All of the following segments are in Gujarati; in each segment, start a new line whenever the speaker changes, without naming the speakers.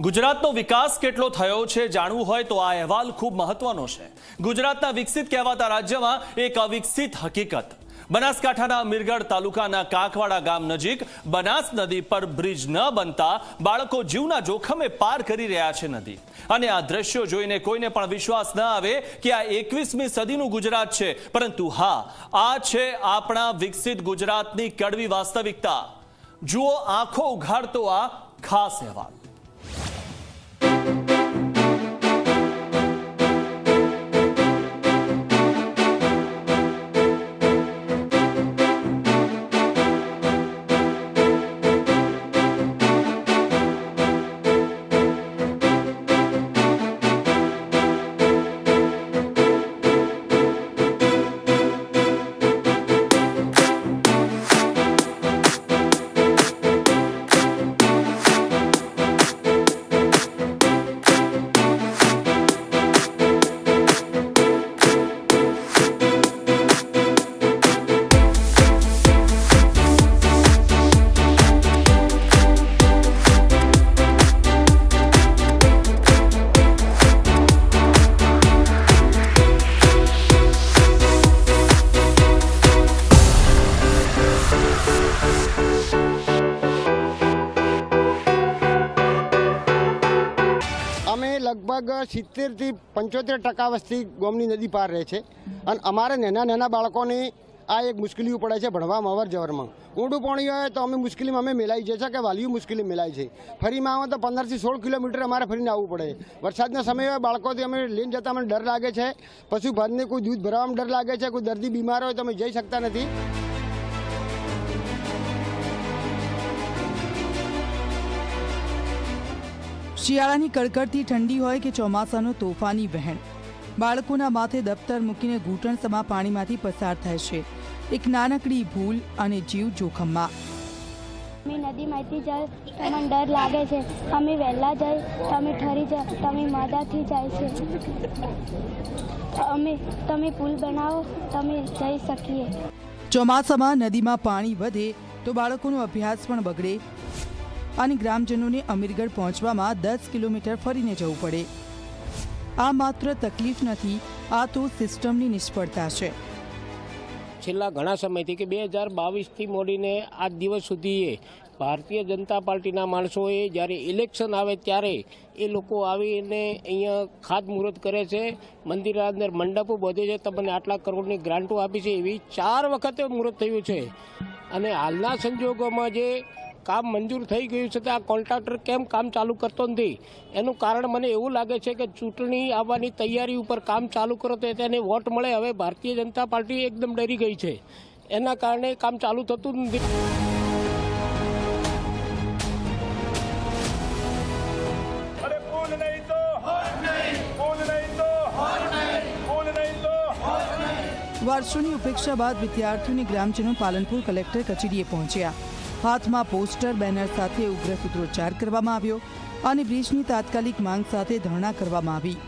ગુજરાતનો વિકાસ કેટલો થયો છે જાણવું હોય તો આ અહેવાલ ખૂબ મહત્વનો છે. ગુજરાતના વિકસિત કહેવાતા રાજ્યમાં એક અવિકસિત હકીકત. બનાસકાંઠાના મીરગઢ તાલુકાના કાંકવાડા ગામ નજીક બનાસ નદી પર બ્રિજ ન બનતા બાળકો જીવના જોખમે પાર કરી રહ્યા છે નદી. અને આ દ્રશ્યો જોઈને કોઈને પણ વિશ્વાસ ન આવે કે આ એકવીસમી સદીનું ગુજરાત છે. પરંતુ હા, આ છે આપણા વિકસિત ગુજરાતની કડવી વાસ્તવિકતા. જુઓ, આંખો ઉઘાડતો આ ખાસ અહેવાલ.
લગભગ સિત્તેરથી પંચોતેર ટકા વસ્તી ગોમની નદી પાર રહે છે. અને અમારે નાના નાના બાળકોની આ એક મુશ્કેલીઓ પડે છે ભણવામાં અવર જવરમાં. ઊંડું પાણી હોય તો અમે મુશ્કેલીમાં અમે મેલાઈ જાય છે કે વાલીઓ મુશ્કેલી મેલાય છે. ફરીમાં આવે તો પંદરથી સોળ કિલોમીટર અમારે ફરીને આવવું પડે. વરસાદના સમયે બાળકોથી અમે લઈને જતા અમને ડર લાગે છે. પશુપાલનને કોઈ દૂધ ભરવામાં ડર લાગે છે, કોઈ દર્દી બીમાર હોય તો અમે જઈ શકતા નથી.
શિયાળાની કડકડતી ઠંડી હોય કે ચોમાસાનો તોફાની વહેણ. બાળકોના માથે દફતર મૂકીને ઘૂંટણસમા પાણીમાંથી પસાર થાય છે. એક નાનકડી ભૂલ અને જીવ જોખમમાં.
અમે નદીમાંથી જાય તો મને ડર લાગે છે. અમે વહેલા જાય તો અમે ઠરી જાય તો અમે માદાથી જાય છે. અમે તમે પુલ બનાવો તમે જઈ શકીએ.
ચોમાસામાં નદીમાં પાણી વધે તો બાળકોનો અભ્યાસ પણ બગડે અને ગ્રામજનોને અમીરગઢ પહોંચવામાં દસ કિલોમીટર ફરીને જવું પડે. આ માત્ર તકલીફ નથી, આ તો સિસ્ટમની નિષ્ફળતા છે.
છેલ્લા ઘણા સમયથી કે બે હજાર બાવીસથી મોડીને આજ દિવસ સુધી ભારતીય જનતા પાર્ટીના માણસોએ જ્યારે ઇલેક્શન આવે ત્યારે એ લોકો આવીને અહીંયા ખાતમુહૂર્ત કરે છે. મંદિરના અંદર મંડપો બધે છે. તમને આટલા કરોડની ગ્રાન્ટો આપી છે એવી ચાર વખતે મુહૂર્ત થયું છે. અને હાલના સંજોગોમાં જે કામ મંજૂર થઈ ગયું છે તો આ કોન્ટ્રાક્ટર કેમ કામ ચાલુ કરતો નથી? એનું કારણ મને એવું લાગે છે કે ચૂંટણી આવવાની તૈયારી ઉપર કામ ચાલુ કરો તો તેને વોટ મળે. હવે ભારતીય જનતા પાર્ટી એકદમ ડરી ગઈ છે. એના કારણે કામ ચાલુ થતું નથી.
અરે ફૂલ નહીં તો! ફૂલ નહીં તો! ફૂલ નહીં તો!
વર્ષોની ઉપેક્ષા બાદ વિદ્યાર્થીઓની ગ્રામજનો પાલનપુર કલેક્ટર કચેરીએ પહોંચ્યા. હાથમાં પોસ્ટર, બેનર સાથે ઉગ્ર સૂત્રોચ્ચાર કરવામાં આવ્યો અને બ્રિજની તાત્કાલિક માંગ સાથે ધરણા કરવામાં આવી.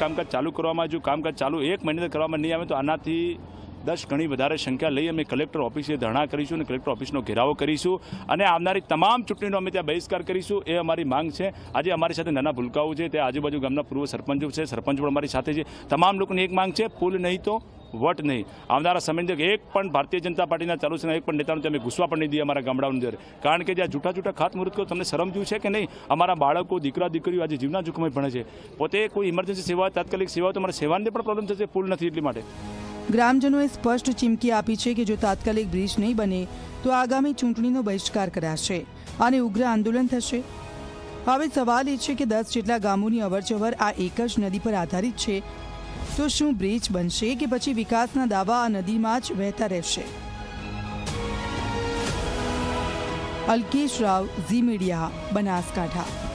કામકાજ ચાલુ કરવામાં જો કામકાજ ચાલુ એક મહિને કરવામાં નહીં આવે તો આનાથી દસ ગણી વધારે સંખ્યા લઈ અમે કલેક્ટર ઓફિસે ધરણા કરીશું અને કલેક્ટર ઓફિસનો ઘેરાવો કરીશું અને આવનારી તમામ ચૂંટણીનો અમે ત્યાં બહિષ્કાર કરીશું એ અમારી માંગ છે. આજે અમારી સાથે નાના ભૂલકાઓ છે, તે આજુબાજુ ગામના પૂર્વ સરપંચો છે, સરપંચ પણ અમારી સાથે છે. તમામ લોકોની એક માંગ છે, પુલ નહીં તો વટ નહીં. આવનારા સમય એક પણ ભારતીય જનતા પાર્ટીના ચાલુ છે એક પણ નેતાનું તમે ઘૂસવા પણ નહીં દઈએ અમારા ગામડાઓની અંદર. કારણ કે જ્યાં જૂઠા જૂઠા ખાતમુહૂર્ત કરો, તમને શરમ જેવું છે કે નહીં? અમારા બાળકો, દીકરા, દીકરીઓ આજે જીવના જોખમે ભણે છે. પોતે કોઈ ઇમરજન્સી સેવા, તાત્કાલિક સેવા તો અમારા સેવાને પણ પ્રોબ્લેમ થશે, પુલ નથી એટલી માટે.
ગ્રામજનોએ સ્પષ્ટ ચીમકી આપી છે કે જો તાત્કાલિક બ્રિજ નહીં બને, તો આગામી ચૂંટણીનો બહિષ્કાર કરાશે અને ઉગ્ર આંદોલન થશે. હવે સવાલ એ છે કે દસ જેટલા ગામોની અવરજવર આ એક જ નદી પર આધારિત છે, તો શું બ્રિજ બનશે કે પછી વિકાસના દાવા આ નદીમાં જ વહેતા રહેશે? અલ્કેશ રાવ, ઝી મીડિયા, બનાસકાંઠા.